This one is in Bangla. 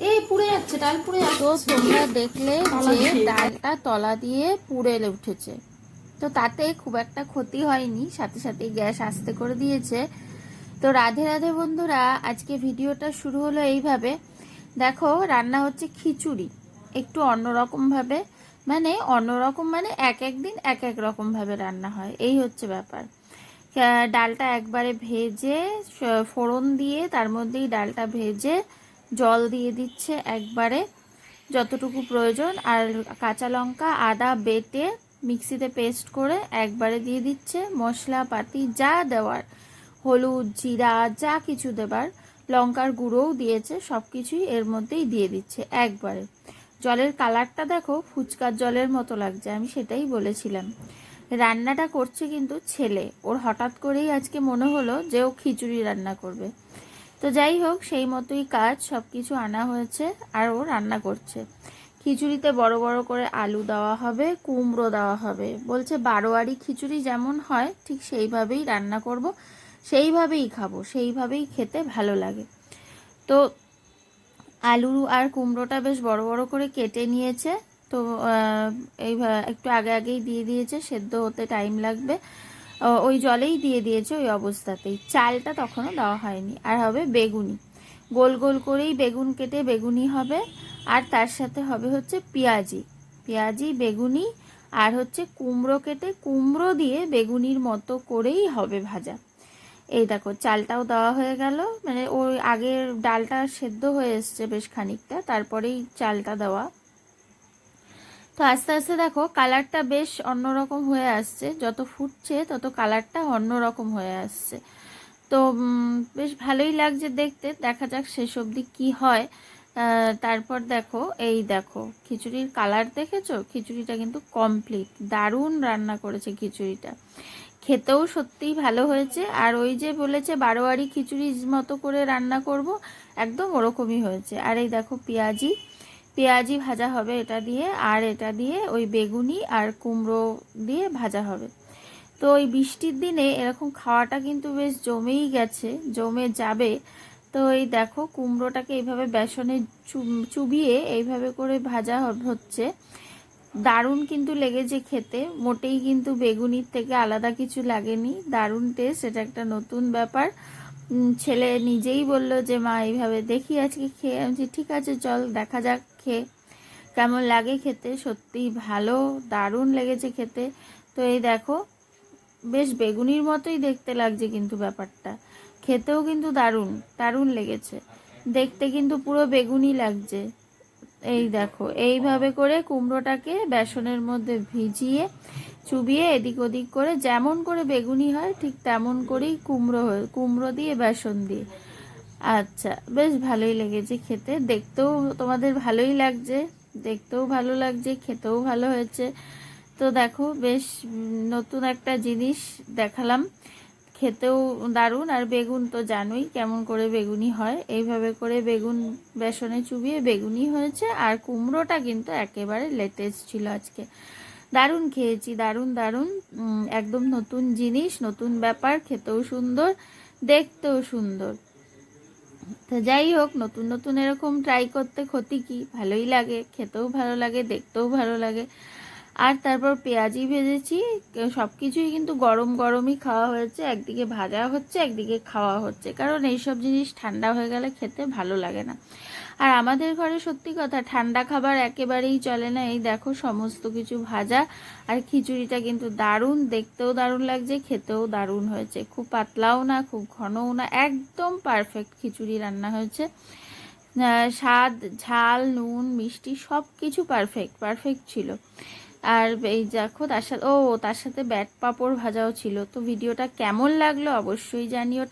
এই পুড়ে যাচ্ছে ডাল পুড়ে তো যাচ্ছে তোমরা দেখলে যে। ডালটা তলা দিয়ে পুড়ে উঠেছে। তো তাতে খুব একটা ক্ষতি হয়নি সাথে সাথে গ্যাস আস্তে করে দিয়েছে। তো রাধে রাধে বন্ধুরা আজকে ভিডিওটা শুরু হলো এইভাবে। দেখো রান্না হচ্ছে খিচুড়ি একটু অন্যরকম ভাবে। মানে অন্যরকম মানে এক এক দিন এক এক রকম ভাবে রান্না হয় এই হচ্ছে ব্যাপার। ডালটা একবারে ভেজে ফোড়ন দিয়ে তার মধ্যেই ডালটা ভেজে জল দিয়ে দিচ্ছে একবারে যতটুকু প্রয়োজন। আর কাঁচা লঙ্কা আদা বেটে মিক্সিতে পেস্ট করে একবারে দিয়ে দিচ্ছে। মশলা পাতি যা দেওয়ার, হলুদ, জিরা, যা কিছু দেবার, লঙ্কার গুঁড়োও দিয়েছে সব কিছুই এর মধ্যেই দিয়ে দিচ্ছে একবারে। জলের কালারটা দেখো, ফুচকার জলের মতো লাগছে, আমি সেটাই বলেছিলাম। রান্নাটা করছে কিন্তু ছেলে, ওর হঠাৎ করেই আজকে মনে হলো যে ও খিচুড়ি রান্না করবে। তো যাই হোক, সেই মতোই কাজ সব কিছু আনা হয়েছে আর ও রান্না করছে। খিচুড়িতে বড় বড় করে আলু দেওয়া হবে, কুমড়ো দেওয়া হবে। বলছে বারোয়ারি খিচুড়ি যেমন হয়, ঠিক সেইভাবেই রান্না করব। সেইভাবেই খাব, সেইভাবেই খেতে ভালো লাগে। তো আলু আর কুমড়োটা বেশ বড় বড় করে কেটে নিয়েছে। তো এই একটু আগে আগেই দিয়ে দিয়েছে, সেদ্ধ হতে টাইম লাগবে। ওই জলেই দিয়ে দিয়েছে ওই অবস্থাতেই। চালটা তখনও দেওয়া হয়নি। আর হবে বেগুনি। গোল গোল করেই বেগুন কেটে বেগুনি হবে। আর তার সাথে হবে হচ্ছে পেঁয়াজি। পেঁয়াজি, বেগুনি আর হচ্ছে কুমড়ো কেটে কুমড়ো দিয়ে বেগুনির মতো করেই হবে ভাজা। এই দেখো, চালটাও দেওয়া হয়ে গেল। মানে ওই আগের ডালটা সেদ্ধ হয়ে এসছে বেশ খানিকটা। তারপরেই চালটা দেওয়া তো আস্তে আস্তে দেখো কালারটা বেশ অন্যরকম হয়ে আসছে। যত ফুটছে তত কালারটা অন্যরকম হয়ে আসছে। তো বেশ ভালোই লাগছে দেখতে। দেখা যাক শেষ অবধি কি হয়। তারপর দেখো, এই দেখো, খিচুড়ির কালার দেখেছ? খিচুড়িটা কিন্তু কমপ্লিট দারুণ রান্না করেছে খিচুড়িটা। খেতেও সত্যিই ভালো হয়েছে। আর ওই যে বলেছে, বারোয়ারি খিচুড়ির মতো করে রান্না করব, একদম ওরকমই হয়েছে। আর এই দেখো, পেঁয়াজি পেঁয়াজি ভাজা হবে এটা দিয়ে, আর এটা দিয়ে ওই বেগুনি আর কুমড়ো দিয়ে ভাজা হবে। তো ওই বৃষ্টির দিনে এরকম খাওয়াটা কিন্তু বেশ জমেই গেছে, জমে যাবে। তো এই দেখো কুমড়োটাকে এইভাবে বেসনে চুবিয়ে এইভাবে করে ভাজা হচ্ছে। দারুণ কিন্তু লেগেছে খেতে, মোটেই কিন্তু বেগুনির থেকে আলাদা কিছু লাগেনি। দারুণ টেস্ট এটা একটা নতুন ব্যাপার। ছেলে নিজেই বলল যে, মা, এইভাবে দেখি আজকে খেয়ে। আমি ঠিক আছে, চল, দেখা যাক খেয়ে। কেমন লাগে খেতে? সত্যিই ভালো, দারুণ লেগেছে খেতে। তো এই দেখো, বেশ বেগুনির মতোই দেখতে লাগছে কিন্তু ব্যাপারটা। খেতেও কিন্তু দারুণ দারুণ লেগেছে। দেখতে কিন্তু পুরো বেগুনি লাগছে। এই দেখো, এইভাবে করে কুমড়োটাকে বেসনের মধ্যে ভিজিয়ে চুবিয়ে এদিক ওদিক করে যেমন করে বেগুনি হয়, ঠিক তেমন করেই কুমড়ো হয়, কুমড়ো দিয়ে, বেসন দিয়ে। আচ্ছা বেশ ভালোই লেগেছে খেতে। দেখতেও তোমাদের ভালোই লাগছে, দেখতেও ভালো লাগছে, খেতেও ভালো হয়েছে। তো দেখো, বেশ নতুন একটা জিনিস দেখালাম। খেতেও দারুণ, আর বেগুন তো জানোই কেমন করে বেগুনি হয়। এইভাবে করে বেগুন, বেসনে চুবিয়ে বেগুনি হয়েছে, আর কুমড়োটা কিন্তু একেবারে লেটেস্ট ছিল আজকে। দারুণ খেয়েছি, দারুণ দারুণ একদম নতুন জিনিস, নতুন ব্যাপার, খেতেও সুন্দর, দেখতেও সুন্দর। তো যাই হোক, নতুন নতুন এরকম ট্রাই করতে ক্ষতি কি? ভালোই লাগে, খেতেও ভালো লাগে, দেখতেও ভালো লাগে। আর তারপর পেঁয়াজি ভেজেছি সব কিছুই কিন্তু গরম, গরমই খাওয়া হয়েছে, একদিকে ভাজা হচ্ছে, একদিকে খাওয়া হচ্ছে। কারণ এইসব জিনিস ঠান্ডা হয়ে গেলে খেতে ভালো লাগে না। আর আমাদের ঘরে সত্যি কথা, ঠান্ডা খাবার একেবারেই চলে না। এই দেখো সমস্ত কিছু ভাজা আর খিচুড়িটা কিন্তু দারুণ, দেখতেও দারুণ লাগছে, খেতেও দারুণ হয়েছে। খুব পাতলাও না, খুব ঘনও না, একদম পারফেক্ট খিচুড়ি রান্না হয়েছে। স্বাদ, ঝাল, নুন, মিষ্টি সব কিছু পারফেক্ট পারফেক্ট ছিল। আর এই দেখো তার সাথে, ও তার সাথে ব্যাট পাঁপড় ভাজাও ছিল। তো ভিডিওটা কেমন লাগল অবশ্যই জানিও।